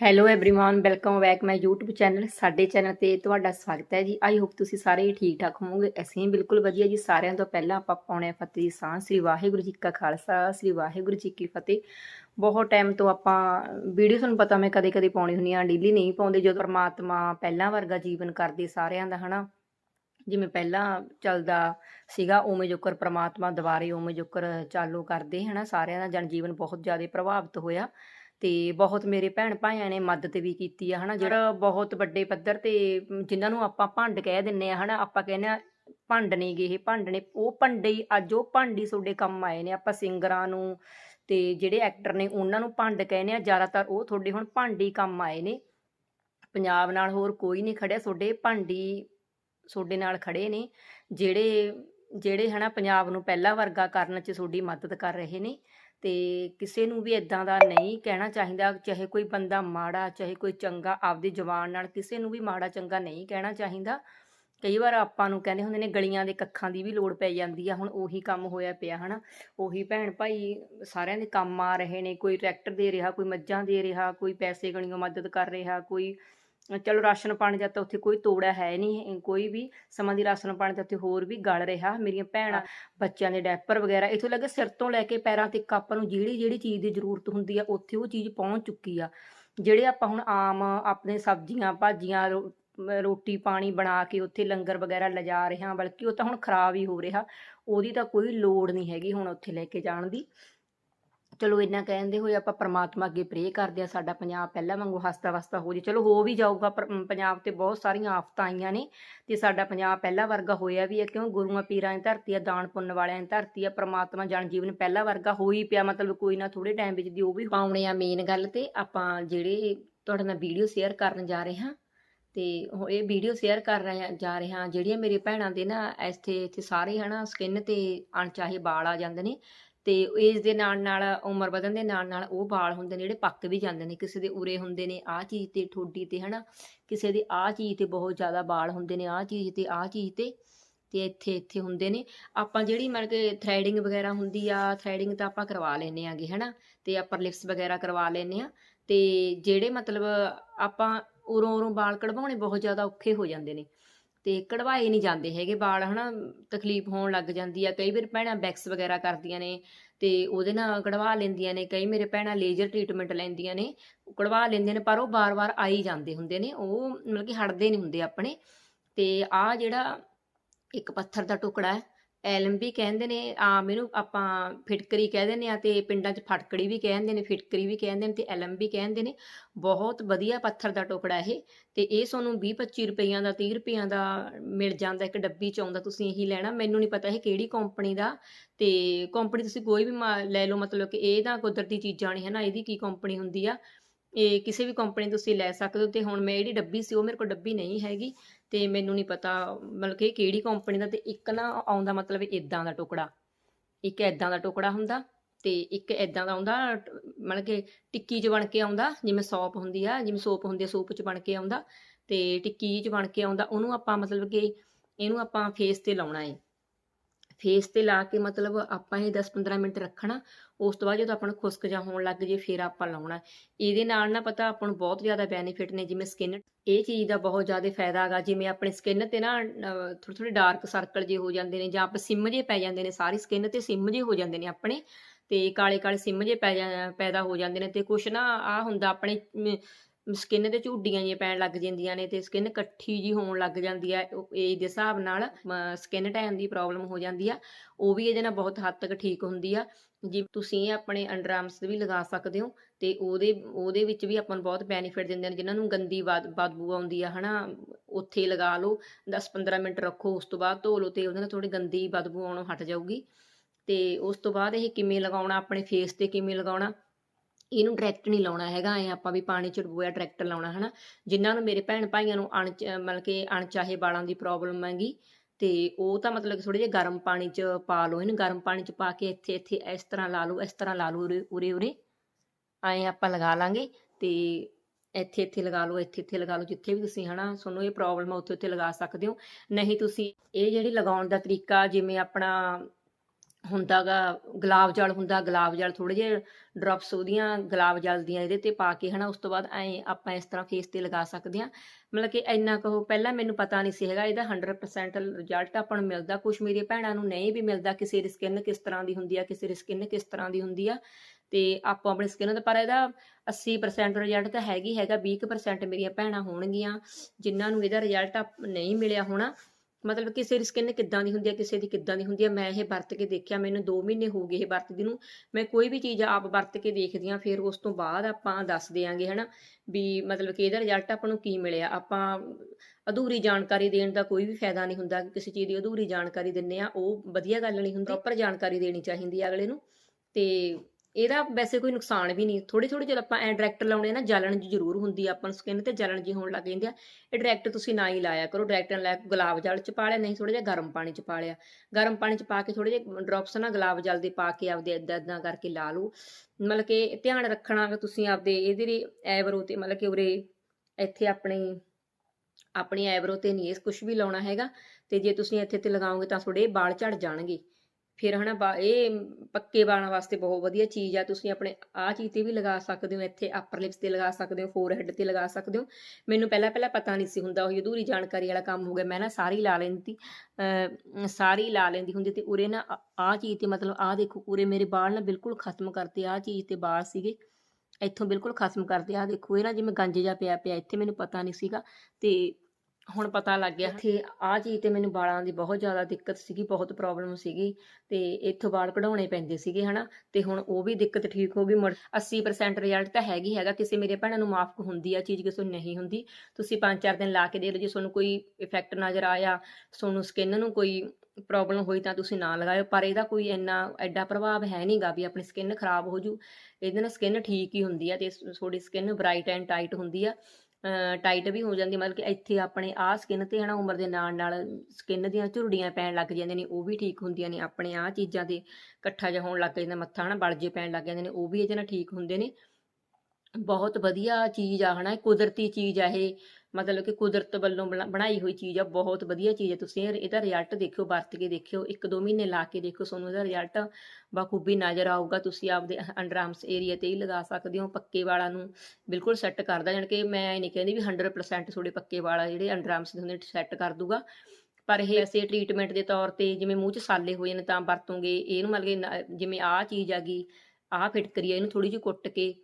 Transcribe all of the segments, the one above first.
hello everyone welcome back my YouTube channel ਸਾਡੇ channel ਤੇ ਤੁਹਾਡਾ ਸਵਾਗਤ ਹੈ ਜੀ ਆਈ ਹੋਪ ਤੁਸੀਂ ਸਾਰੇ ਹੀ ਠੀਕ ਠਾਕ ਹੋਵੋਗੇ ਅਸੀਂ ਵੀ ਬਿਲਕੁਲ ਵਧੀਆ ਜੀ ਸਾਰਿਆਂ ਤੋਂ ਪਹਿਲਾਂ ਆਪਾਂ ਪਾਉਣੇ ਆ ਫਤਿਹ ਦੀ ਸਾਹ ਸ੍ਰੀ ਵਾਹਿਗੁਰੂ ਜੀ ਕਾ ਖਾਲਸਾ ਸ੍ਰੀ ਵਾਹਿਗੁਰੂ ਜੀ ਕੀ ਫਤਿਹ ਬਹੁਤ ਟਾਈਮ ਤੋਂ ਆਪਾਂ ਵੀਡੀਓ ਤੁਹਾਨੂੰ ਪਤਾ ਮੈਂ ਕਦੇ ਕਦੇ ਪਾਉਣੀ ਹੁੰਦੀ ਆ ਡੇਲੀ ਨਹੀਂ ਪਾਉਂਦੇ ਜਦੋਂ ਪਰਮਾਤਮਾ ਪਹਿਲਾਂ ਵਰਗਾ ਜੀਵਨ ਕਰਦੇ ਸਾਰਿਆਂ ਦਾ ਹਨਾ ਜਿਵੇਂ ਪਹਿਲਾਂ ਚੱਲਦਾ ਸੀਗਾ ਉਵੇਂ ਜੋਕਰ ਪ੍ਰਮਾਤਮਾ ਦੁਬਾਰੇ ਉਵੇਂ ਜੋਕਰ ਚਾਲੂ ਕਰਦੇ ਹਨਾ ਸਾਰਿਆਂ ਦਾ ਜਨ ਜੀਵਨ ਬਹੁਤ ਜ਼ਿਆਦਾ ਪ੍ਰਭਾਵਿਤ ਹੋਇਆ ਤੇ ਬਹੁਤ ਮੇਰੇ ਭੈਣ ਭਾਈਆਂ ਨੇ ਮਦਦ ਵੀ ਕੀਤੀ ਆ ਹਨਾ ਜਿਹੜਾ ਬਹੁਤ ਵੱਡੇ ਪੱਧਰ ਤੇ ਮ, ਜਿਨ੍ਹਾਂ ਨੂੰ ਆਪਾਂ ਭੰਡ ਕਹਿ ਦਿੰਨੇ ਆ ਹਨਾ ਆਪਾਂ ਕਹਿੰਦੇ ਆ ਭੰਡ ਨਹੀਂ ਗਏ ਇਹ ਭੰਡ ਨੇ ਉਹ ਭੰਡੇ ਹੀ ਅੱਜ ਉਹ ਭੰਡ ਤੁਹਾਡੇ ਕੰਮ ਆਏ ਨੇ ਆਪਾਂ ਸਿੰਗਰਾਂ ਨੂੰ ਤੇ ਜਿਹੜੇ ਐਕਟਰ ਨੇ ਉਹਨਾਂ ਨੂੰ ਭੰਡ ਕਹਿੰਦੇ ਆ ਜ਼ਿਆਦਾਤਰ ਉਹ ਤੁਹਾਡੇ ਹੁਣ ਭੰਡ ਕੰਮ ਆਏ ਨੇ। ਪੰਜਾਬ ਨਾਲ ਹੋਰ ਕੋਈ ਨਹੀਂ ਖੜਿਆ ਤੁਹਾਡੇ ਭੰਡੀ ਤੁਹਾਡੇ ਨਾਲ ਖੜੇ ਨੇ ਜਿਹੜੇ ਜਿਹੜੇ ਹਨਾ ਪੰਜਾਬ ਨੂੰ ਪਹਿਲਾ ਵਰਗਾ ਕਰਨ 'ਚ ਤੁਹਾਡੀ ਮਦਦ ਕਰ ਰਹੇ ਨੇ। ਤੇ ਕਿਸੇ ਨੂੰ ਵੀ ਇੱਦਾਂ ਦਾ ਨਹੀਂ ਕਹਿਣਾ ਚਾਹੀਦਾ, ਚਾਹੇ ਕੋਈ ਬੰਦਾ ਮਾੜਾ, ਚਾਹੇ ਕੋਈ ਚੰਗਾ, ਆਪਦੀ ਜ਼ੁਬਾਨ ਨਾਲ ਕਿਸੇ ਨੂੰ ਵੀ ਮਾੜਾ, ਚੰਗਾ ਨਹੀਂ ਕਹਿਣਾ ਚਾਹੀਦਾ। ਕਈ ਵਾਰ ਆਪਾਂ ਨੂੰ ਕਹਿੰਦੇ ਹੁੰਦੇ ਨੇ ਗਲੀਆਂ ਦੇ ਕੱਖਾਂ ਦੀ ਵੀ ਲੋੜ ਪੈ ਜਾਂਦੀ ਆ, ਹੁਣ ਉਹੀ ਕੰਮ ਹੋਇਆ ਪਿਆ, ਹਨਾ। ਉਹੀ ਭੈਣ ਭਾਈ ਸਾਰਿਆਂ ਦੇ ਕੰਮ ਆ ਰਹੇ ਨੇ, ਕੋਈ ਟਰੈਕਟਰ ਦੇ ਰਿਹਾ, ਕੋਈ ਮੱਝਾਂ ਦੇ ਰਿਹਾ, ਕੋਈ ਪੈਸੇ ਗਣੀਓ ਮਦਦ ਕਰ ਰਿਹਾ, ਕੋਈ ਚਲੋ ਰਾਸ਼ਨ ਪਾਣੀ ਦਾ ਤਾਂ ਉੱਥੇ ਕੋਈ ਤੋੜਾ ਹੈ ਨਹੀਂ ਕੋਈ ਵੀ ਸਮਾਂ ਦੀ ਰਾਸ਼ਨ ਪਾਣੀ ਦਾ ਉੱਥੇ ਹੋਰ ਵੀ ਗਲ ਰਿਹਾ। ਮੇਰੀਆਂ ਭੈਣਾਂ ਬੱਚਿਆਂ ਦੇ ਡੈਪਰ ਵਗੈਰਾ ਇਥੋਂ ਲੱਗੇ ਸਿਰ ਤੋਂ ਲੈ ਕੇ ਪੈਰਾਂ ਤੱਕ ਆਪਾਂ ਨੂੰ ਜਿਹੜੀ ਜਿਹੜੀ ਚੀਜ਼ ਦੀ ਜ਼ਰੂਰਤ ਹੁੰਦੀ ਆ ਉੱਥੇ ਉਹ ਚੀਜ਼ ਪਹੁੰਚ ਚੁੱਕੀ ਆ। ਜਿਹੜੇ ਆਪਾਂ ਹੁਣ ਆਮ ਆਪਣੇ ਸਬਜ਼ੀਆਂ ਭਾਜੀਆਂ ਰੋਟੀ ਪਾਣੀ ਬਣਾ ਕੇ ਉੱਥੇ ਲੰਗਰ ਵਗੈਰਾ ਲਿਜਾ ਰਹੇ ਹਾਂ ਬਲਕਿ ਉਹ ਤਾਂ ਹੁਣ ਖਰਾਬ ਹੀ ਹੋ ਰਿਹਾ। ਉਹਦੀ ਤਾਂ ਕੋਈ ਲੋੜ ਨਹੀਂ ਹੈਗੀ ਹੁਣ ਉੱਥੇ ਲੈ ਕੇ ਜਾਣ ਦੀ। ਚਲੋ ਇੰਨਾ ਕਹਿੰਦੇ ਹੋਏ ਆਪਾਂ ਪ੍ਰਮਾਤਮਾ ਅੱਗੇ ਪ੍ਰੇ ਕਰਦੇ ਆ, ਸਾਡਾ ਪੰਜਾਬ ਪਹਿਲਾਂ ਵਾਂਗੂ ਹੱਸਦਾ ਵਸਤਾ ਹੋ ਜੇ। ਚਲੋ ਹੋ ਵੀ ਜਾਊਗਾ, ਪਰ ਪੰਜਾਬ ਤੇ ਬਹੁਤ ਸਾਰੀਆਂ ਆਫਤਾਂ ਆਈਆਂ ਨੇ ਤੇ ਸਾਡਾ ਪੰਜਾਬ ਪਹਿਲਾ ਵਰਗਾ ਹੋਇਆ ਵੀ ਹੈ। ਕਿਉਂ? ਗੁਰੂਆਂ, ਪੀਰਾਂ ਦੀ ਧਰਤੀ ਆ, ਦਾਨ ਪੁੰਨ ਵਾਲਿਆਂ ਦੀ ਧਰਤੀ ਆ, ਪ੍ਰਮਾਤਮਾ ਜਨ ਜੀਵਨ ਪਹਿਲਾ ਵਰਗਾ ਹੋ ਹੀ ਪਿਆ। ਮਤਲਬ ਕੋਈ ਨਾ ਥੋੜੇ ਟਾਈਮ ਵਿੱਚ ਦੀ ਉਹ ਵੀ ਪਾਉਣੇ ਆ ਮੇਨ ਗੱਲ ਤੇ ਆਪਾਂ ਜਿਹੜੇ ਤੁਹਾਡੇ ਨਾਲ ਵੀਡੀਓ ਸ਼ੇਅਰ ਕਰਨ ਜਾ ਰਹੇ ਹਾਂ ਤੇ ਇਹ ਵੀਡੀਓ ਸ਼ੇਅਰ ਕਰ ਰਹੇ ਜਾ ਰਹੇ ਹਾਂ। ਜਿਹੜੀਆਂ ਮੇਰੇ ਭੈਣਾਂ ਦੇ ਨਾ ਇੱਥੇ ਇੱਥੇ ਸਾਰੇ ਹਨਾ ਸਕਿਨ ਤੇ ਅਣਚਾਹੇ ਵਾਲ ਆ ਜਾਂਦੇ ਨੇ। ਤੇ ਏਜ ਦੇ ਨਾਲ ਨਾਲ, ਉਮਰ ਵਧਣ ਦੇ ਨਾਲ ਨਾਲ ਉਹ ਵਾਲ ਹੁੰਦੇ ਨੇ ਜਿਹੜੇ ਪੱਕ ਵੀ ਜਾਂਦੇ ਨੇ, ਕਿਸੇ ਦੇ ਉਰੇ ਹੁੰਦੇ ਨੇ ਆਹ ਚੀਜ਼ ਤੇ, ਠੋਡੀ ਤੇ, ਹਨਾ? ਕਿਸੇ ਦੇ ਆਹ ਚੀਜ਼ ਤੇ ਬਹੁਤ ਜ਼ਿਆਦਾ ਵਾਲ ਹੁੰਦੇ ਨੇ, ਆਹ ਚੀਜ਼ ਤੇ, ਆਹ ਚੀਜ਼ ਤੇ ਤੇ ਇੱਥੇ ਇੱਥੇ ਹੁੰਦੇ ਨੇ। ਆਪਾਂ ਜਿਹੜੀ ਮਤਲਬ ਕਿ ਥ੍ਰੈਡਿੰਗ ਵਗੈਰਾ ਹੁੰਦੀ ਆ ਥ੍ਰੈਡਿੰਗ ਤਾਂ ਆਪਾਂ ਕਰਵਾ ਲੈਨੇ ਆਗੇ, ਹਨਾ? ਤੇ ਅਪਰ ਲਿਪਸ ਵਗੈਰਾ ਕਰਵਾ ਲੈਨੇ ਆ। ਤੇ ਜਿਹੜੇ ਮਤਲਬ ਆਪਾਂ ਉਰੋਂ ਉਰੋਂ ਵਾਲ ਕਢਵਾਉਣੇ ਬਹੁਤ ਜ਼ਿਆਦਾ ਔਖੇ ਹੋ ਜਾਂਦੇ ਨੇ। ਤੇ ਕਢਵਾਏ ਨਹੀਂ ਜਾਂਦੇ ਹੈਗੇ ਵਾਲ, ਹਨਾ, ਤਕਲੀਫ ਹੋਣ ਲੱਗ ਜਾਂਦੀ ਆ। ਕਈ ਵਾਰ ਭੈਣਾਂ ਵੈਕਸ ਵਗੈਰਾ ਕਰਦੀਆਂ ਨੇ ਤੇ ਉਹਦੇ ਨਾਲ ਕਢਵਾ ਲੈਂਦੀਆਂ ਨੇ, ਕਈ ਮੇਰੇ ਭੈਣਾਂ ਲੇਜ਼ਰ ਟ੍ਰੀਟਮੈਂਟ ਲੈਂਦੀਆਂ ਨੇ, ਕਢਵਾ ਲੈਂਦੀਆਂ ਨੇ, ਪਰ ਉਹ ਬਾਰ-ਬਾਰ ਆਈ ਜਾਂਦੇ ਹੁੰਦੇ ਨੇ, ਉਹ ਮਤਲਬ ਕਿ ਹਟਦੇ ਨਹੀਂ ਹੁੰਦੇ ਆਪਣੇ। ਤੇ ਆ ਜਿਹੜਾ ਇੱਕ ਪੱਥਰ ਦਾ ਟੁਕੜਾ ਹੈ ਐਲਐਮਬੀ ਕਹਿੰਦੇ ਨੇ ਆਮ ਇਹਨੂੰ ਆਪਾਂ ਫਿਟਕਰੀ ਕਹਿ ਦਿੰਦੇ ਆ ਤੇ ਪਿੰਡਾਂ 'ਚ ਫਟਕੜੀ ਵੀ ਕਹਿੰਦੇ ਨੇ, ਫਿਟਕਰੀ ਵੀ ਕਹਿੰਦੇ ਨੇ ਤੇ ਐਲਐਮਬੀ ਕਹਿੰਦੇ ਨੇ। ਬਹੁਤ ਵਧੀਆ ਪੱਥਰ ਦਾ ਟੁਕੜਾ ਇਹ ਤੇ ਇਹ ਤੁਹਾਨੂੰ 20 25 ਰੁਪਈਆਂ ਦਾ 30 ਰੁਪਈਆਂ ਦਾ ਮਿਲ ਜਾਂਦਾ, ਇੱਕ ਡੱਬੀ ਚ ਆਉਂਦਾ ਤੁਸੀਂ ਇਹੀ ਲੈਣਾ। ਮੈਨੂੰ ਨਹੀਂ ਪਤਾ ਇਹ ਕਿਹੜੀ ਕੰਪਨੀ ਦਾ ਤੇ ਕੰਪਨੀ ਤੁਸੀਂ ਕੋਈ ਵੀ ਮਾ- ਲੈ ਲਓ ਮਤਲਬ ਕਿ ਇਹ ਤਾਂ ਕੁਦਰਤੀ ਚੀਜ਼ਾਂ ਨੇ ਹਨਾ, ਇਹਦੀ ਕੀ ਕੰਪਨੀ ਹੁੰਦੀ ਆ। ਇਹ ਕਿਸੇ ਵੀ ਕੰਪਨੀ ਤੁਸੀਂ ਲੈ ਸਕਦੇ ਹੋ ਤੇ ਹੁਣ ਮੈਂ ਜਿਹੜੀ ਡੱਬੀ ਸੀ ਉਹ ਮੇਰੇ ਕੋਲ ਡੱਬੀ ਨਹੀਂ ਹੈਗੀ। ਤੇ ਮੈਨੂੰ ਨਹੀਂ ਪਤਾ, ਮਤਲਬ ਕਿ ਇਹ ਕਿਹੜੀ ਕੰਪਨੀ ਦਾ ਤੇ ਇੱਕ ਨਾ ਆਉਂਦਾ ਮਤਲਬ ਇਦਾਂ ਦਾ ਟੁਕੜਾ। ਇੱਕ ਇਦਾਂ ਦਾ ਟੁਕੜਾ ਹੁੰਦਾ ਤੇ ਇੱਕ ਇਦਾਂ ਦਾ ਆਉਂਦਾ, ਮਤਲਬ ਕਿ ਟਿੱਕੀ 'ਚ ਬਣ ਕੇ ਆਉਂਦਾ, ਜਿਵੇਂ ਸੌਪ ਹੁੰਦੀ ਆ, ਜਿਵੇਂ ਸੋਪ ਹੁੰਦੀ ਆ ਸੋਪ 'ਚ ਬਣ ਕੇ ਆਉਂਦਾ ਤੇ ਟਿੱਕੀ 'ਚ ਬਣ ਕੇ ਆਉਂਦਾ, ਉਹਨੂੰ ਆਪਾਂ ਮਤਲਬ ਕਿ ਇਹਨੂੰ ਆਪਾਂ ਫੇਸ ਤੇ ਲਾਉਣਾ ਏ। ਫੇਸ ਤੇ ਲਾ ਕੇ ਮਤਲਬ ਆਪਾਂ ਇਹ 10-15 ਮਿੰਟ ਰੱਖਣਾ, ਉਸ ਤੋਂ ਬਾਅਦ ਜਦੋਂ ਆਪਾਂ ਨੂੰ ਖੁਸ਼ਕ ਜਾ ਹੋਣ ਲੱਗ ਜੇ, ਫਿਰ ਆਪਾਂ ਲਾਉਣਾ। ਇਹਦੇ ਨਾਲ ਨਾ ਪਤਾ ਆਪਾਂ ਨੂੰ ਬਹੁਤ ਜ਼ਿਆਦਾ ਬੈਨੀਫਿਟ ਨੇ, ਜਿਵੇਂ ਸਕਿਨ ਇਹ ਚੀਜ਼ ਦਾ ਬਹੁਤ ਜ਼ਿਆਦਾ ਫਾਇਦਾ ਹੈਗਾ, ਜਿਵੇਂ ਆਪਣੇ ਸਕਿਨ ਤੇ ਨਾ ਥੋੜੇ ਥੋੜੇ ਡਾਰਕ ਸਰਕਲ ਜੇ ਹੋ ਜਾਂਦੇ ਨੇ ਜਾਂ ਆਪਾਂ ਸਿਮ ਜੇ ਪੈ ਜਾਂਦੇ ਨੇ, ਸਾਰੀ ਸਕਿਨ ਤੇ ਸਿਮ ਜੇ ਹੋ ਜਾਂਦੇ ਨੇ ਆਪਣੇ ਤੇ ਕਾਲੇ ਕਾਲੇ ਸਿਮ ਜੇ ਪੈ ਜਾ, ਪੈਦਾ ਹੋ ਜਾਂਦੇ ਨੇ ਤੇ ਕੁਛ ਨਾ ਆ ਹੁੰਦਾ ਆਪਣੇ ਸਕਿਨ ਤੇ ਝੁੱਡੀਆਂ ਜਿਹੀਆਂ ਪੈਣ ਲੱਗ ਜਾਂਦੀਆਂ ਨੇ ਤੇ ਸਕਿਨ ਇਕੱਠੀ ਜੀ ਹੋਣ ਲੱਗ ਜਾਂਦੀ ਹੈ ਏਜ ਦੇ ਹਿਸਾਬ ਨਾਲ ਸਕਿਨ ਟੈਨ ਦੀ ਪ੍ਰੋਬਲਮ ਹੋ ਜਾਂਦੀ ਆ। ਉਹ ਵੀ ਇਹਦੇ ਨਾਲ ਬਹੁਤ ਹੱਦ ਤੱਕ ਠੀਕ ਹੁੰਦੀ ਆ। ਜੀ ਤੁਸੀਂ ਆਪਣੇ ਅੰਡਰ ਆਰਮਸ ਵੀ ਲਗਾ ਸਕਦੇ ਹੋ ਤੇ ਉਹਦੇ ਉਹਦੇ ਵਿੱਚ ਵੀ ਆਪਾਂ ਨੂੰ ਬਹੁਤ ਬੈਨੀਫਿਟ ਦਿੰਦੇ ਨੇ, ਜਿਨ੍ਹਾਂ ਨੂੰ ਗੰਦੀ ਬਦ- ਬਦਬੂ ਆਉਂਦੀ ਆ, ਹਨਾ, ਉੱਥੇ ਲਗਾ ਲਓ 10-15 ਮਿੰਟ ਰੱਖੋ, ਉਸ ਤੋਂ ਬਾਅਦ ਧੋ ਲਓ ਤੇ ਉਹਦੇ ਨਾਲ ਥੋੜੀ ਗੰਦੀ ਬਦਬੂ ਆਉਣੋਂ ਹਟ ਜਾਊਗੀ। ਤੇ ਉਸ ਤੋਂ ਬਾਅਦ ਇਹ ਕਿਵੇਂ ਲਗਾਉਣਾ, ਆਪਣੇ ਫੇਸ ਤੇ ਕਿਵੇਂ ਲਗਾਉਣਾ ਇਹਨੂੰ ਡਾਇਰੈਕਟ ਨਹੀਂ ਲਾਉਣਾ ਹੈਗਾ, ਐ ਆਪਾਂ ਵੀ ਪਾਣੀ ਚ ਡੁਬੋਇਆ ਡਾਇਰੈਕਟ ਲਾਉਣਾ, ਹਨਾ। ਜਿਨ੍ਹਾਂ ਨੂੰ ਮੇਰੇ ਭੈਣ ਭਾਈਆਂ ਨੂੰ ਅਣ ਮਤਲਬ ਕਿ ਅਣਚਾਹੇ ਵਾਲਾਂ ਦੀ ਪ੍ਰੋਬਲਮ ਹੈਗੀ, ਤੇ ਉਹ ਤਾਂ ਮਤਲਬ ਕਿ ਥੋੜੇ ਜਿਹਾ ਗਰਮ ਪਾਣੀ ਚ ਪਾ ਲਓ, ਇਹਨੂੰ ਗਰਮ ਪਾਣੀ ਚ ਪਾ ਕੇ ਇੱਥੇ ਇੱਥੇ ਇਸ ਤਰ੍ਹਾਂ ਲਾ ਲਓ, ਇਸ ਤਰ੍ਹਾਂ ਲਾ ਲਓ, ਉਰੇ ਉਰੇ ਉਰੇ। ਐਂ ਆਪਾਂ ਲਗਾ ਲਾਂਗੇ ਤੇ ਇੱਥੇ ਇੱਥੇ ਲਗਾ ਲਓ, ਇੱਥੇ ਇੱਥੇ ਲਗਾ ਲਓ, ਜਿੱਥੇ ਵੀ ਤੁਸੀਂ, ਹਨਾ, ਤੁਹਾਨੂੰ ਇਹ ਪ੍ਰੋਬਲਮ ਆ, ਉੱਥੇ ਉੱਥੇ ਲਗਾ ਸਕਦੇ ਹੋ। ਨਹੀਂ ਤੁਸੀਂ ਇਹ ਜਿਹੜੀ ਲਗਾਉਣ ਦਾ ਤਰੀਕਾ, ਜਿਵੇਂ ਆਪਣਾ ਹੁੰਦਾ ਗਾ, ਗੁਲਾਬ ਜਲ ਹੁੰਦਾ, ਗੁਲਾਬ ਜਲ ਥੋੜੇ ਜਿਹੇ ਡ੍ਰੌਪਸ ਉਹਦੀਆਂ, ਗੁਲਾਬ ਜਲ ਦੀਆਂ ਇਹਦੇ ਤੇ ਪਾ ਕੇ ਹਨਾ, ਉਸ ਤੋਂ ਬਾਅਦ ਐ ਆਪਾਂ ਇਸ ਤਰ੍ਹਾਂ ਫੇਸ ਤੇ ਲਗਾ ਸਕਦੇ ਹਾਂ। ਮਤਲਬ ਕਿ ਇੰਨਾ ਕਹੋ ਪਹਿਲਾਂ ਮੈਨੂੰ ਪਤਾ ਨਹੀਂ ਸੀ ਹੈਗਾ, ਇਹਦਾ 100% ਰਿਜ਼ਲਟ ਆਪਾਂ ਨੂੰ ਮਿਲਦਾ। ਕੁਝ ਮੇਰੀਆਂ ਭੈਣਾਂ ਨੂੰ ਨਹੀਂ ਵੀ ਮਿਲਦਾ ਕਿਸੇ ਦੀ ਸਕਿਨ ਕਿਸ ਤਰ੍ਹਾਂ ਦੀ ਹੁੰਦੀ ਆ, ਕਿਸੇ ਦੀ ਸਕਿਨ ਕਿਸ ਤਰ੍ਹਾਂ ਦੀ ਹੁੰਦੀ ਆ। ਤੇ ਆਪੋ ਆਪਣੀ ਸਕਿਨ ਦਾ, ਪਰ ਇਹਦਾ 80% ਰਿਜ਼ਲਟ ਤਾਂ ਹੈਗੀ, ਹੈਗਾ। 20% ਮੇਰੀਆਂ ਭੈਣਾਂ ਹੋਣਗੀਆਂ, ਜਿਨ੍ਹਾਂ ਨੂੰ ਇਹਦਾ ਰਿਜ਼ਲਟ ਨਹੀਂ ਮਿਲਿਆ ਹੋਣਾ। ਮਤਲਬ ਕਿਸੇ ਦੀ ਸਕਿਨ ਕਿੱਦਾਂ ਦੀ ਹੁੰਦੀ ਹੈ ਕਿਸੇ ਦੀ ਕਿੱਦਾਂ ਦੀ ਹੁੰਦੀ ਹੈ ਮੈਂ ਇਹ ਵਰਤ ਕੇ ਦੇਖਿਆ ਮੈਨੂੰ 2 ਮਹੀਨੇ ਹੋ ਗਏ ਇਹ ਵਰਤਦੀ ਨੂੰ। ਮੈਂ ਕੋਈ ਵੀ ਚੀਜ਼ ਆਪ ਵਰਤ ਕੇ ਦੇਖਦੀ ਹਾਂ ਫਿਰ ਉਸ ਤੋਂ ਬਾਅਦ ਆਪਾਂ ਦੱਸ ਦਿਆਂਗੇ ਹਨਾ ਵੀ ਮਤਲਬ ਕਿ ਇਹਦਾ ਰਿਜ਼ਲਟ ਆਪਾਂ ਨੂੰ ਕੀ ਮਿਲਿਆ। ਆਪਾਂ ਅਧੂਰੀ ਜਾਣਕਾਰੀ ਦੇਣ ਦਾ ਕੋਈ ਵੀ ਫਾਇਦਾ ਨਹੀਂ ਹੁੰਦਾ ਕਿ ਕਿਸੇ ਚੀਜ਼ ਦੀ ਅਧੂਰੀ ਜਾਣਕਾਰੀ ਦਿੰਨੇ ਆ ਉਹ ਵਧੀਆ ਗੱਲ ਨਹੀਂ ਹੁੰਦੀ ਪ੍ਰੋਪਰ ਜਾਣਕਾਰੀ ਦੇਣੀ ਚਾਹੀਦੀ ਹੈ ਅਗਲੇ ਨੂੰ। ਤੇ ਇਹਦਾ ਵੈਸੇ ਕੋਈ ਨੁਕਸਾਨ ਵੀ ਨਹੀਂ ਥੋੜੀ ਥੋੜੀ ਜਦ ਆਪਾਂ ਐ ਡਾਇਰੈਕਟ ਲਾਉਣੇ ਆ ਨਾ, ਜਲਣ ਜੀ ਜ਼ਰੂਰ ਹੁੰਦੀ ਆ ਆਪਾਂ ਨੂੰ ਸਕਿਨ ਤੇ, ਜਲਣ ਜੀ ਹੋਣ ਲੱਗ ਜਾਂਦੀ ਆ। ਇਹ ਡਾਇਰੈਕਟ ਤੁਸੀਂ ਨਾ ਹੀ ਲਾਇਆ ਕਰੋ ਡਾਇਰੈਕਟ ਨਾ ਲਾਇਆ, ਗੁਲਾਬ ਜਲ ਚ ਪਾ ਲਿਆ, ਨਹੀਂ ਥੋੜਾ ਜਿਹਾ ਗਰਮ ਪਾਣੀ ਚ ਪਾ ਲਿਆ। ਗਰਮ ਪਾਣੀ ਚ ਪਾ ਕੇ ਥੋੜੇ ਜਿਹੇ ਡ੍ਰੌਪਸ ਨਾ ਗੁਲਾਬ ਜਲ ਦੇ ਪਾ ਕੇ ਆਪਦੇ ਏਦਾਂ ਏਦਾਂ ਕਰਕੇ ਲਾ ਲਓ। ਮਤਲਬ ਕਿ ਧਿਆਨ ਰੱਖਣਾ ਕਿ ਤੁਸੀਂ ਆਪਦੇ ਇਹਦੇ ਲਈ ਐਬਰੋ ਤੇ, ਮਤਲਬ ਕਿ ਉਰੇ ਇੱਥੇ ਆਪਣੇ, ਆਪਣੀ ਐਬਰੋ ਤੇ ਨਹੀਂ ਇਸ ਕੁਝ ਵੀ ਲਾਉਣਾ ਹੈਗਾ। ਤੇ ਜੇ ਤੁਸੀਂ ਇੱਥੇ ਤੇ ਲਗਾਓਗੇ ਤਾਂ ਥੋੜੇ ਵਾਲ ਝੜ ਜਾਣਗੇ। ਫਿਰ ਹਨਾ ਬਾ- ਇਹ ਪੱਕੇ ਵਾਲਾਂ ਵਾਸਤੇ ਬਹੁਤ ਵਧੀਆ ਚੀਜ਼ ਆ। ਤੁਸੀਂ ਆਪਣੇ ਆਹ ਚੀਜ਼ ਤੇ ਵੀ ਲਗਾ ਸਕਦੇ ਹੋ, ਇੱਥੇ ਅਪਰ ਲਿਪਸ ਤੇ ਲਗਾ ਸਕਦੇ ਹੋ ਫੋਰਹੈਡ ਤੇ ਲਗਾ ਸਕਦੇ ਹੋ। ਮੈਨੂੰ ਪਹਿਲਾਂ ਪਹਿਲਾਂ ਪਤਾ ਨਹੀਂ ਸੀ ਹੁੰਦਾ, ਉਹ ਅਧੂਰੀ ਜਾਣਕਾਰੀ ਵਾਲਾ ਕੰਮ ਹੋ ਗਿਆ। ਮੈਂ ਨਾ ਸਾਰੀ ਲਾ ਲੈਂਦੀ, ਅਹ, ਸਾਰੀ ਲਾ ਲੈਂਦੀ ਹੁੰਦੀ ਤੇ ਉਰੇ ਨਾ ਆਹ ਚੀਜ਼ ਤੇ ਮਤਲਬ ਆਹ ਦੇਖੋ, ਉਰੇ ਮੇਰੇ ਵਾਲ ਨਾ ਬਿਲਕੁਲ ਖਤਮ ਕਰਤੇ, ਆਹ ਚੀਜ਼ ਤੇ ਵਾਲ ਸੀਗੇ। ਇੱਥੋਂ ਬਿਲਕੁਲ ਖਤਮ ਕਰਤੇ ਆ ਦੇਖੋ, ਇਹ ਨਾ ਜਿਵੇਂ ਗੰਜ ਜਾ ਪਿਆ ਪਿਆ, ਇੱਥੇ ਮੈਨੂੰ ਪਤਾ ਨਹੀਂ ਸੀਗਾ ਤੇ ਹੁਣ ਪਤਾ ਲੱਗ ਗਿਆ। ਇੱਥੇ ਆਹ ਚੀਜ਼ ਤੇ ਮੈਨੂੰ ਵਾਲਾਂ ਦੀ ਬਹੁਤ ਜ਼ਿਆਦਾ ਦਿੱਕਤ ਸੀਗੀ, ਬਹੁਤ ਪ੍ਰੋਬਲਮ ਸੀਗੀ ਤੇ ਇੱਥੋਂ ਵਾਲ ਕਢਾਉਣੇ ਪੈਂਦੇ ਸੀਗੇ, ਹਨਾ? ਤੇ ਹੁਣ ਉਹ ਵੀ ਦਿੱਕਤ ਠੀਕ ਹੋ ਗਈ, ਮੁੜ 80% ਰਿਜ਼ਲਟ ਤਾਂ ਹੈਗੀ ਹੈਗਾ। ਕਿਸੇ ਮੇਰੇ ਭੈਣਾਂ ਨੂੰ ਮਾਫ ਹੁੰਦੀ ਆ ਚੀਜ਼ ਕਿਸੇ ਨੂੰ ਨਹੀਂ ਹੁੰਦੀ। ਤੁਸੀਂ 5-4 ਦਿਨ ਲਾ ਕੇ ਦੇਖ ਲਓ, ਜੇ ਤੁਹਾਨੂੰ ਕੋਈ ਇਫੈਕਟ ਨਜ਼ਰ ਆਇਆ, ਤੁਹਾਨੂੰ ਸਕਿਨ ਨੂੰ ਕੋਈ ਪ੍ਰੋਬਲਮ ਹੋਈ ਤਾਂ ਤੁਸੀਂ ਨਾ ਲਗਾਇਓ। ਪਰ ਇਹਦਾ ਕੋਈ ਇੰਨਾ, ਐਡਾ ਪ੍ਰਭਾਵ ਹੈ ਨਹੀਂਗਾ ਵੀ ਆਪਣੀ ਸਕਿਨ ਖਰਾਬ ਹੋ ਜੂ। ਇਹਦੇ ਨਾਲ ਸਕਿਨ ਠੀਕ ਹੀ ਹੁੰਦੀ ਆ ਤੇ ਤੁਹਾਡੀ ਸਕਿਨ ਬ੍ਰਾਈਟ ਐਂਡ ਟਾਈਟ ਹੁੰਦੀ ਆ। ਟਾਈਟ ਵੀ ਹੋ ਜਾਂਦੀ ਮਤਲਬ ਕਿ ਇੱਥੇ ਆਪਣੇ ਆਹ ਸਕਿਨ ਤੇ ਹਨਾ ਉਮਰ ਦੇ ਨਾਲ ਨਾਲ ਸਕਿਨ ਦੀਆਂ ਝੁਰੜੀਆਂ ਪੈਣ ਲੱਗ ਜਾਂਦੀਆਂ ਨੇ, ਉਹ ਵੀ ਠੀਕ ਹੁੰਦੀਆਂ ਨੇ, ਆਪਣੇ ਆਹ ਚੀਜ਼ਾਂ ਤੇ ਇਕੱਠਾ ਜਿਹਾ ਹੋਣ ਲੱਗ ਜਾਂਦਾ, ਮੱਥਾ ਹਨਾ ਬਲ ਜੇ ਪੈਣ ਲੱਗ ਜਾਂਦੇ ਨੇ, ਉਹ ਵੀ ਇਹਦੇ ਨਾਲ ਠੀਕ ਹੁੰਦੇ ਨੇ। ਬਹੁਤ ਵਧੀਆ ਚੀਜ਼ ਆ, ਹਨਾ, ਇਹ ਕੁਦਰਤੀ ਚੀਜ਼ ਆ ਇਹ। ਮਤਲਬ ਕਿ ਕੁਦਰਤ ਵੱਲੋਂ ਬਣਾ- ਬਣਾਈ ਹੋਈ ਚੀਜ਼ ਆ, ਬਹੁਤ ਵਧੀਆ ਚੀਜ਼ ਆ। ਤੁਸੀਂ ਇਹ- ਇਹਦਾ ਰਿਜ਼ਲਟ ਦੇਖਿਓ, ਵਰਤ ਕੇ ਦੇਖਿਓ। ਇੱਕ ਦੋ ਮਹੀਨੇ ਲਾ ਕੇ ਦੇਖੋ ਤੁਹਾਨੂੰ ਇਹਦਾ ਰਿਜ਼ਲਟ ਬਖੂਬੀ ਨਜ਼ਰ ਆਊਗਾ। ਤੁਸੀਂ ਆਪਦੇ ਅੰਡਰ ਆਰਮਸ ਏਰੀਆ ਤੇ ਹੀ ਲਗਾ ਸਕਦੇ ਹੋ, ਪੱਕੇ ਵਾਲਾਂ ਨੂੰ ਬਿਲਕੁਲ ਸੈੱਟ ਕਰਦਾ। ਜਾਣੀ ਕਿ ਮੈਂ ਇਹ ਨਹੀਂ ਕਹਿੰਦੀ ਵੀ 100% ਤੁਹਾਡੇ ਪੱਕੇ ਵਾਲ ਆ, ਜਿਹੜੇ ਅੰਡਰ ਆਰਮਸ ਦੇ ਹੁੰਦੇ ਸੈੱਟ ਕਰ ਦੂਗਾ। ਪਰ ਇਹ ਐਸੇ ਟ੍ਰੀਟਮੈਂਟ ਦੇ ਤੌਰ ਤੇ ਜਿਵੇਂ ਮੂੰਹ 'ਚ ਸਾਲੇ ਹੋਏ ਨੇ ਤਾਂ ਵਰਤੋਂਗੇ। ਇਹਨੂੰ ਮਤਲਬ ਕਿ ਨ- ਜਿਵੇਂ ਆਹ ਚੀਜ਼ ਆ ਗਈ, ਆਹ ਫਿਟਕਰੀ ਆ, ਇਹਨੂੰ ਥੋੜੀ ਜਿਹੀ ਕੁੱਟ ਕੇ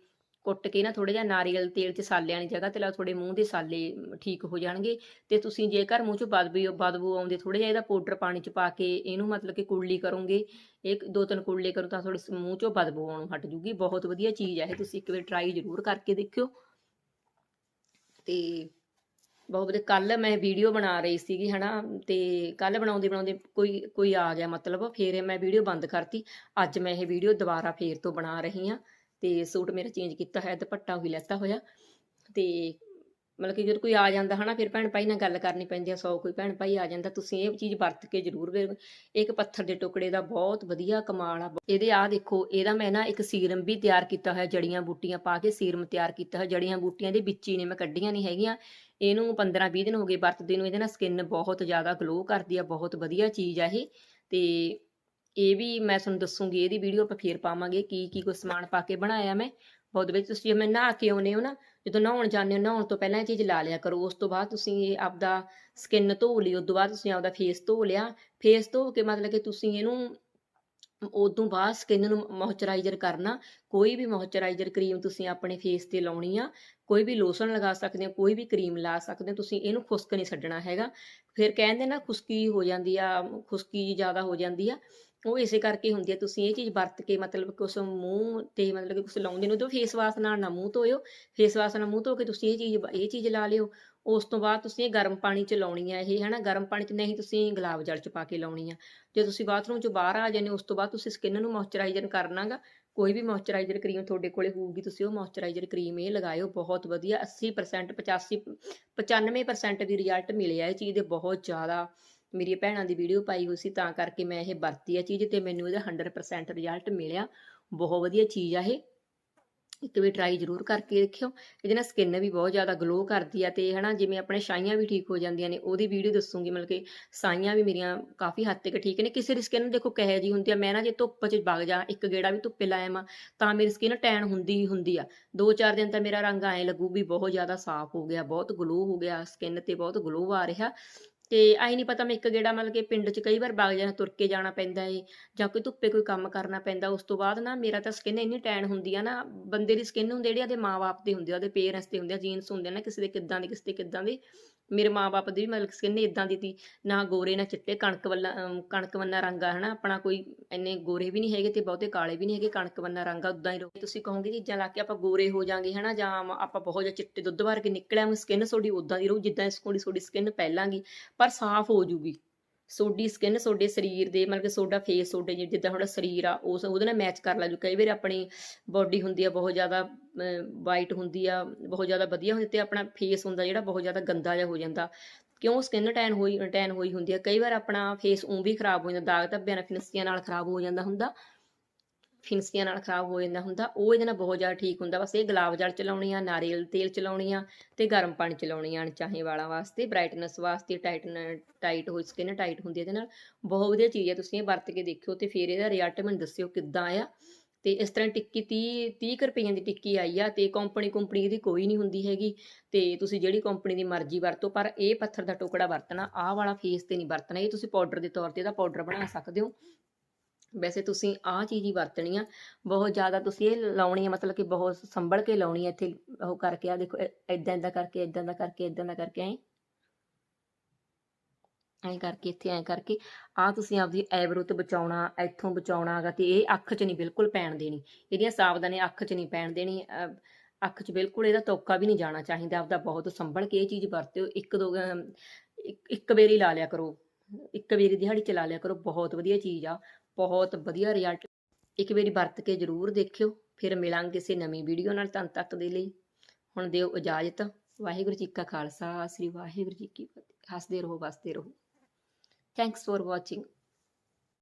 ਕੁੱਟ ਕੇ ਨਾ ਥੋੜਾ ਜਿਹਾ ਨਾਰੀਅਲ ਤੇਲ 'ਚ ਸਾਲਿਆਂ ਦੀ ਜਗ੍ਹਾ ਤੇ ਲਾ ਤੁਹਾਡੇ ਮੂੰਹ ਦੇ ਸਾਲੇ ਠੀਕ ਹੋ ਜਾਣਗੇ। ਤੇ ਤੁਸੀਂ ਜੇਕਰ ਮੂੰਹ 'ਚੋਂ ਬਦਬੂ ਬਦਬੂ ਆਉਂਦੀ ਥੋੜਾ ਜਿਹਾ ਇਹਦਾ ਪਾਊਡਰ ਪਾਣੀ 'ਚ ਪਾ ਕੇ ਇਹਨੂੰ ਮਤਲਬ ਕਿ ਕੁਰਲੀ ਕਰੋਗੇ, ਇੱਕ, ਦੋ, ਤਿੰਨ ਕੁਰਲੇ ਕਰੋ ਤਾਂ ਤੁਹਾਡੇ ਮੂੰਹ 'ਚੋਂ ਬਦਬੂ ਆਉਣੋਂ ਹਟ ਜੂਗੀ। ਬਹੁਤ ਵਧੀਆ ਚੀਜ਼ ਹੈ ਇਹ, ਤੁਸੀਂ ਇੱਕ ਵਾਰ ਟਰਾਈ ਜ਼ਰੂਰ ਕਰਕੇ ਦੇਖਿਓ। ਤੇ ਬਹੁਤ ਵਧੀਆ ਕੱਲ ਮੈਂ ਵੀਡੀਓ ਬਣਾ ਰਹੀ ਸੀਗੀ, ਹਨਾ, ਤੇ ਕੱਲ ਬਣਾਉਂਦੇ ਬਣਾਉਂਦੇ ਕੋਈ ਕੋਈ ਆ ਗਿਆ ਮਤਲਬ, ਫੇਰ ਮੈਂ ਵੀਡੀਓ ਬੰਦ ਕਰਤੀ। ਅੱਜ ਮੈਂ ਇਹ ਵੀਡੀਓ ਦੁਬਾਰਾ ਫੇਰ ਤੋਂ ਬਣਾ ਰਹੀ ਹਾਂ। ਤੇ ਸੂਟ ਮੇਰਾ ਚੇਂਜ ਕੀਤਾ ਹੋਇਆ, ਦੁਪੱਟਾ ਉਹੀ ਲੈਤਾ ਹੋਇਆ। ਤੇ ਮਤਲਬ ਕਿ ਜਦੋਂ ਕੋਈ ਆ ਜਾਂਦਾ ਹਨਾ, ਫਿਰ ਭੈਣ ਭਾਈ ਨਾਲ ਗੱਲ ਕਰਨੀ ਪੈਂਦੀ ਆ, ਸੌ ਕੋਈ ਭੈਣ ਭਾਈ ਆ ਜਾਂਦਾ, ਤੁਸੀਂ ਇਹ ਚੀਜ਼ ਵਰਤ ਕੇ ਜ਼ਰੂਰ ਵੇ ਇੱਕ ਪੱਥਰ ਦੇ ਟੁਕੜੇ ਦਾ ਬਹੁਤ ਵਧੀਆ ਕਮਾਲ ਆ। ਇਹਦੇ ਆ ਦੇਖੋ, ਇਹਦਾ ਮੈਂ ਨਾ ਇੱਕ ਸੀਰਮ ਵੀ ਤਿਆਰ ਕੀਤਾ ਹੋਇਆ, ਜੜੀਆਂ ਬੂਟੀਆਂ ਪਾ ਕੇ ਸੀਰਮ ਤਿਆਰ ਕੀਤਾ ਹੋਇਆ। ਜੜੀਆਂ ਬੂਟੀਆਂ ਦੇ ਵਿੱਚ ਹੀ ਨੇ, ਮੈਂ ਕੱਢੀਆਂ ਨਹੀਂ ਹੈਗੀਆਂ। ਇਹਨੂੰ 15 20 ਦਿਨ ਹੋ ਗਏ ਵਰਤਦੇ ਨੂੰ, ਇਹਦੇ ਨਾਲ ਸਕਿਨ ਬਹੁਤ ਜ਼ਿਆਦਾ ਗਲੋ ਕਰਦੀ ਆ, ਬਹੁਤ ਵਧੀਆ ਚੀਜ਼ ਆ ਇਹ। ਤੇ ਇਹ ਵੀ ਮੈਂ ਤੁਹਾਨੂੰ ਦੱਸੂਗੀ, ਇਹਦੀ ਵੀਡੀਓ ਆਪਾਂ ਫੇਰ ਪਾਵਾਂਗੇ ਕੀ ਕੀ ਕੁਝ ਸਮਾਨ ਪਾ ਕੇ ਬਣਾਇਆ ਮੈਂ। ਬਹੁਤ ਵਿੱਚ ਤੁਸੀਂ ਮੈਂ ਨਹਾ ਕੇ ਆਉਨੇ ਹੋ ਨਾ, ਜਦੋਂ ਨਹਾਉਣ ਜਾਂਦੇ ਹੋ, ਨਹਾਉਣ ਤੋਂ ਪਹਿਲਾਂ ਇਹ ਚੀਜ਼ ਲਾ ਲਿਆ ਕਰੋ। ਉਸ ਤੋਂ ਬਾਅਦ ਤੁਸੀਂ ਆਪਦਾ ਸਕਿਨ ਧੋ ਲਈ, ਉਸ ਤੋਂ ਬਾਅਦ ਤੁਸੀਂ ਆਪਦਾ ਫੇਸ ਧੋ ਲਿਆ। ਫੇਸ ਧੋ ਕੇ ਮਤਲਬ ਕਿ ਤੁਸੀਂ ਇਹਨੂੰ ਉਦੋਂ ਬਾਅਦ ਸਕਿਨ ਨੂੰ ਮੋਇਸਚਰਾਈਜ਼ਰ ਕਰਨਾ। ਕੋਈ ਵੀ ਮੋਇਸਚਰਾਈਜ਼ਰ ਕਰੀਮ ਤੁਸੀਂ ਆਪਣੇ ਫੇਸ ਤੇ ਲਾਉਣੀ ਆ, ਕੋਈ ਵੀ ਲੋਸ਼ਨ ਲਗਾ ਸਕਦੇ ਹੋ, ਕੋਈ ਵੀ ਕਰੀਮ ਲਾ ਸਕਦੇ ਹੋ, ਤੁਸੀਂ ਇਹਨੂੰ ਖੁਸ਼ਕ ਨਹੀਂ ਛੱਡਣਾ ਹੈਗਾ। ਫਿਰ ਕਹਿੰਦੇ ਨਾ ਖੁਸ਼ਕੀ ਹੋ ਜਾਂਦੀ ਆ, ਖੁਸ਼ਕੀ ਜ਼ਿਆਦਾ ਹੋ ਜਾਂਦੀ ਆ। ਉਹ ਇਸੇ ਕਰਕੇ ਹੁੰਦੀ ਹੈ, ਤੁਸੀਂ ਇਹ ਚੀਜ਼ ਵਰਤ ਕੇ ਮਤਲਬ ਕੁਛ ਮੂੰਹ ਤੇ ਮਤਲਬ ਕਿ ਕੁਛ ਲਾਉਂਦੇ ਨੂੰ ਤਾਂ ਫੇਸ ਵਾਸ਼ ਨਾਲ ਨਾ ਮੂੰਹ ਧੋਇਓ ਫੇਸ ਵਾਸ਼ ਨਾਲ ਮੂੰਹ ਧੋ ਕੇ ਤੁਸੀਂ ਇਹ ਚੀਜ਼ ਇਹ ਚੀਜ਼ ਲਾ ਲਿਓ, ਉਸ ਤੋਂ ਬਾਅਦ ਤੁਸੀਂ ਇਹ ਗਰਮ ਪਾਣੀ ਚ ਲਾਉਣੀ ਆ ਇਹ, ਹਨਾ, ਗਰਮ ਪਾਣੀ ਚ ਨਹੀਂ ਤੁਸੀਂ ਗੁਲਾਬ ਜਲ ਚ ਪਾ ਕੇ ਲਾਉਣੀ ਆ। ਜੇ ਤੁਸੀਂ ਬਾਥਰੂਮ ਚ ਬਾਹਰ ਆ ਜਾਂਦੇ ਹੋ, ਉਸ ਤੋਂ ਬਾਅਦ ਤੁਸੀਂ ਸਕਿਨ ਨੂੰ ਮੋਇਸਚਰਾਈਜ਼ਰ ਕਰਨਾਗਾ, ਕੋਈ ਵੀ ਮੋਇਸਚਰਾਈਜ਼ਰ ਕਰੀਮ ਤੁਹਾਡੇ ਕੋਲੇ ਹੋਊਗੀ, ਤੁਸੀਂ ਉਹ ਮੋਇਸਚਰਾਈਜ਼ਰ ਕਰੀਮ ਇਹ ਲਗਾਇਓ, ਬਹੁਤ ਵਧੀਆ 80% 85 95% ਵੀ ਰਿਜ਼ਲਟ ਮਿਲਿਆ ਇਹ ਚੀਜ਼ ਦੇ, ਬਹੁਤ ਜ਼ਿਆਦਾ ਮੇਰੀਆਂ ਭੈਣਾਂ ਦੀ ਵੀਡੀਓ ਪਾਈ ਹੋਈ ਸੀ, ਤਾਂ ਕਰਕੇ ਮੈਂ ਇਹ ਵਰਤੀ ਆ ਚੀਜ਼ ਤੇ ਮੈਨੂੰ ਇਹਦਾ 100% ਰਿਜ਼ਲਟ ਮਿਲਿਆ। ਬਹੁਤ ਵਧੀਆ ਚੀਜ਼ ਆ ਇਹ। ਇੱਕ ਵੀ ਟਰਾਈ ਜ਼ਰੂਰ ਕਰਕੇ ਦੇਖਿਓ। ਇਹਦੇ ਨਾਲ ਸਕਿਨ ਵੀ ਬਹੁਤ ਜ਼ਿਆਦਾ ਗਲੋ ਕਰਦੀ ਆ ਤੇ ਹਨਾ, ਜਿਵੇਂ ਆਪਣੇ ਛਾਈਆਂ ਵੀ ਠੀਕ ਹੋ ਜਾਂਦੀਆਂ ਨੇ, ਉਹਦੀ ਵੀਡੀਓ ਦੱਸੂਗੀ, ਮਤਲਬ ਕਿ ਸਾਈਆਂ ਵੀ ਮੇਰੀਆਂ ਕਾਫੀ ਹੱਦ ਤੱਕ ਠੀਕ ਨੇ। ਕਿਸੇ ਦੀ ਸਕਿਨ ਦੇਖੋ ਕਹੇ ਜੀ ਹੁੰਦੀ ਆ, ਮੈਂ ਨਾ ਜੇ ਧੁੱਪ 'ਚ ਵਗ ਜਾ, ਇੱਕ ਗੇੜਾ ਵੀ ਧੁੱਪੇ ਲਾਇਆ ਮਾ ਤਾਂ ਮੇਰੀ ਸਕਿਨ ਟੈਨ ਹੁੰਦੀ ਹੀ ਹੁੰਦੀ ਆ। ਦੋ ਚਾਰ ਦਿਨ ਤਾਂ ਮੇਰਾ ਰੰਗ ਐਂ ਲੱਗੂ ਵੀ ਬਹੁਤ ਜ਼ਿਆਦਾ ਸਾਫ਼ ਹੋ ਗਿਆ, ਬਹੁਤ ਗਲੋ ਹੋ ਗਿਆ ਸਕਿਨ ਤੇ ਬਹੁਤ ਗਲੋ ਆ ਰਿਹਾ। ਤੇ ਆਈ ਨਹੀਂ ਪਤਾ ਮੈਂ ਇੱਕ ਗੇੜਾ ਮਤਲਬ ਕਿ ਪਿੰਡ 'ਚ ਕਈ ਵਾਰ ਵਗ ਜਾਣਾ ਤੁਰ ਕੇ ਜਾਣਾ ਪੈਂਦਾ ਏ, ਜਾਂ ਕੋਈ ਧੁੱਪੇ ਕੋਈ ਕੰਮ ਕਰਨਾ ਪੈਂਦਾ, ਉਸ ਤੋਂ ਬਾਅਦ ਨਾ ਮੇਰਾ ਤਾਂ ਸਕਿਨ ਇੰਨੀ ਟੈਨ ਹੁੰਦੀ ਆ ਨਾ, ਬੰਦੇ ਦੀ ਸਕਿਨ ਹੁੰਦੀ ਜਿਹੜੀ ਉਹਦੇ ਮਾਪੇ ਦੇ ਹੁੰਦੇ ਆ, ਉਹਦੇ ਪੇਰੈਂਟਸ ਦੇ ਹੁੰਦੇ ਆ ਜੀਨਸ ਹੁੰਦੇ ਆ ਨਾ, ਕਿਸੇ ਦੇ ਕਿੱਦਾਂ ਦੇ, ਕਿਸੇ ਦੇ ਕਿੱਦਾਂ ਦੇ ਮੇਰੇ ਮਾਪੇ ਦੀ ਵੀ ਮਤਲਬ ਸਕਿਨ ਇਦਾਂ ਦੀ ਤੀ ਨਾ ਗੋਰੇ, ਨਾ ਚਿੱਟੇ, ਕਣਕ ਵੱਲਾ ਕਣਕ ਵੰਨਾ ਰੰਗ ਆ, ਹਨਾ? ਆਪਣਾ ਕੋਈ ਇੰਨੇ ਗੋਰੇ ਵੀ ਨਹੀਂ ਹੈਗੇ ਤੇ ਬਹੁਤੇ ਕਾਲੇ ਵੀ ਨਹੀਂ ਹੈਗੇ, ਕਣਕ ਵੰਨਾ ਰੰਗ ਆ ਉਦਾਂ ਹੀ ਰਹੋ। ਤੁਸੀਂ ਕਹੋਗੇ ਚੀਜ਼ਾਂ ਲਾ ਕੇ ਆਪਾਂ ਗੋਰੇ ਹੋ ਜਾਾਂਗੇ, ਹਨਾ? ਜਾਂ ਆਪਾਂ ਬਹੁਤ ਜਿਹਾ ਚਿੱਟੇ ਦੁੱਧ ਵਰਗੇ ਨਿਕਲਿਆ ਸਕਿਨ ਤੁਹਾਡੀ ਉਦਾਂ ਦੀ ਰਹੂ, ਜਿੱਦਾਂ ਇਸ ਕੋਲ ਤੁਹਾਡੀ ਸਕਿਨ ਪਹਿਲਾਂ ਗੀ, ਪਰ ਸਾਫ਼ ਹੋ ਜੂਗੀ। ਸੋਡੀ ਸਕਿਨ ਤੁਹਾਡੇ ਸਰੀਰ ਦੇ, ਮਤਲਬ ਕਿ ਤੁਹਾਡਾ ਫੇਸ ਤੁਹਾਡੇ ਜਿੱਦਾਂ ਤੁਹਾਡਾ ਸਰੀਰ ਆ, ਉਸ, ਉਹਦੇ ਨਾਲ ਮੈਚ ਕਰ ਲਾ ਜੂ ਕਈ ਵਾਰ ਆਪਣੀ ਬਾਡੀ ਹੁੰਦੀ ਆ, ਬਹੁਤ ਜ਼ਿਆਦਾ ਵਾਈਟ ਹੁੰਦੀ ਆ, ਬਹੁਤ ਜ਼ਿਆਦਾ ਵਧੀਆ ਹੁੰਦੀ ਤੇ ਆਪਣਾ ਫੇਸ ਹੁੰਦਾ ਜਿਹੜਾ ਬਹੁਤ ਜ਼ਿਆਦਾ ਗੰਦਾ ਜਿਹਾ ਹੋ ਜਾਂਦਾ। ਕਿਉਂ? ਸਕਿਨ ਟੈਨ ਹੋਈ ਟੈਨ ਹੋਈ ਹੁੰਦੀ ਆ। ਕਈ ਵਾਰ ਆਪਣਾ ਫੇਸ ਉਂ ਵੀ ਖਰਾਬ ਹੋ ਜਾਂਦਾ, ਦਾਗ ਧੱਬਿਆਂ ਨਾਲ ਫਿਨਸੀਆਂ ਨਾਲ ਖਰਾਬ ਹੋ ਜਾਂਦਾ ਹੁੰਦਾ। ਫਿਨਸੀਆਂ ਨਾਲ ਖਰਾਬ ਹੋ ਜਾਂਦਾ ਹੁੰਦਾ, ਉਹ ਇਹਦੇ ਨਾਲ ਬਹੁਤ ਜ਼ਿਆਦਾ ਠੀਕ ਹੁੰਦਾ। ਬਸ ਇਹ ਗੁਲਾਬ ਜਲ ਚਲਾਉਣੀ ਆ ਨਾਰੀਅਲ ਤੇਲ ਚਲਾਉਣੀ ਆ ਤੇ ਗਰਮ ਪਾਣੀ ਚਲਾਉਣੀ ਆ ਅਣਚਾਹੇ ਵਾਲਾਂ ਵਾਸਤੇ ਬ੍ਰਾਈਟਨੈਸ ਵਾਸਤੇ ਟਾਈਟਨ ਟਾਈਟ ਹੋ ਸਕਿਨ ਟਾਈਟ ਹੁੰਦੀ ਹੈ ਇਹਦੇ ਨਾਲ। ਬਹੁਤ ਵਧੀਆ ਚੀਜ਼ ਹੈ, ਤੁਸੀਂ ਇਹ ਵਰਤ ਕੇ ਦੇਖਿਓ ਤੇ ਫਿਰ ਇਹਦਾ ਰਿਜ਼ਲਟ ਮੈਨੂੰ ਦੱਸਿਓ ਕਿੱਦਾਂ ਆ। ਤੇ ਇਸ ਤਰ੍ਹਾਂ ਟਿੱਕੀ 30 30 ਰੁਪਈਆਂ ਦੀ ਟਿੱਕੀ ਆਈ ਆ ਤੇ ਕੰਪਨੀ ਕੰਪਨੀ ਇਹਦੀ ਕੋਈ ਨਹੀਂ ਹੁੰਦੀ ਹੈਗੀ। ਤੇ ਤੁਸੀਂ ਜਿਹੜੀ ਕੰਪਨੀ ਦੀ ਮਰਜ਼ੀ ਵਰਤੋ, ਪਰ ਇਹ ਪੱਥਰ ਦਾ ਟੁਕੜਾ ਵਰਤਣਾ, ਆਹ ਵਾਲਾ ਫੇਸ ਤੇ ਨਹੀਂ ਵਰਤਣਾ। ਇਹ ਤੁਸੀਂ ਪਾਊਡਰ ਦੇ ਤੌਰ ਤੇ ਇਹਦਾ ਪਾਊਡਰ ਬਣਾ ਸਕਦੇ ਹੋ। ਵੈਸੇ ਤੁਸੀਂ ਆਹ ਚੀਜ਼ ਹੀ ਵਰਤਣੀ ਆ। ਬਹੁਤ ਜ਼ਿਆਦਾ ਤੁਸੀਂ ਇਹ ਲਾਉਣੀ ਆ, ਮਤਲਬ ਕਿ ਬਹੁਤ ਸੰਭਲ ਕੇ ਲਾਉਣੀ ਆ ਇੱਥੇ, ਉਹ ਕਰਕੇ ਆ ਦੇਖੋ ਇਦਾਂ ਇਦਾਂ ਕਰਕੇ ਇਦਾਂ ਦਾ ਕਰਕੇ ਇਦਾਂ ਦਾ ਕਰਕੇ, ਐ। ਐਂ ਕਰਕੇ, ਇੱਥੇ ਐਂ ਕਰਕੇ ਆ ਤੁਸੀਂ ਆਪਦੀ ਐਬਰੋ ਤੇ ਬਚਾਉਣਾ, ਇੱਥੋਂ ਬਚਾਉਣਾ ਤੇ ਇਹ ਅੱਖ 'ਚ ਨਹੀਂ, ਬਿਲਕੁਲ ਪੈਣ ਦੇਣੀ। ਇਹਦੀਆਂ ਸਾਵਧਾਨੀ ਅੱਖ 'ਚ ਨਹੀਂ ਪੈਣ ਦੇਣੀ ਅੱਖ 'ਚ ਬਿਲਕੁਲ ਇਹਦਾ ਤੋਕਾ ਵੀ ਨਹੀਂ ਜਾਣਾ ਚਾਹੀਦਾ, ਆਪਦਾ ਬਹੁਤ ਸੰਭਲ ਕੇ ਇਹ ਚੀਜ਼ ਵਰਤਿਓ, ਇੱਕ ਦੋ ਇੱਕ ਵੇਰੀ ਲਾ ਲਿਆ ਕਰੋ, ਇੱਕ ਵੇਰੀ ਦਿਹਾੜੀ ਚ ਲਾ ਲਿਆ ਕਰੋ, ਬਹੁਤ ਵਧੀਆ ਚੀਜ਼ ਆ। ਬਹੁਤ ਵਧੀਆ ਰਿਜ਼ਲਟ ਇੱਕ ਵਾਰੀ ਵਰਤ ਕੇ ਜ਼ਰੂਰ ਦੇਖਿਓ, ਫਿਰ ਮਿਲਾਂਗੇ ਕਿਸੇ ਨਵੀਂ ਵੀਡੀਓ ਨਾਲ ਤਨ ਤੱਕ ਦੇ ਲਈ। ਹੁਣ ਦਿਓ ਇਜਾਜ਼ਤ। ਵਾਹਿਗੁਰੂ ਜੀ ਕਾ ਖਾਲਸਾ, ਸ੍ਰੀ ਵਾਹਿਗੁਰੂ ਜੀ ਕੀ ਫਤਿਹ। ਹੱਸਦੇ ਰਹੋ, ਵਸਦੇ ਰਹੋ। Thanks for watching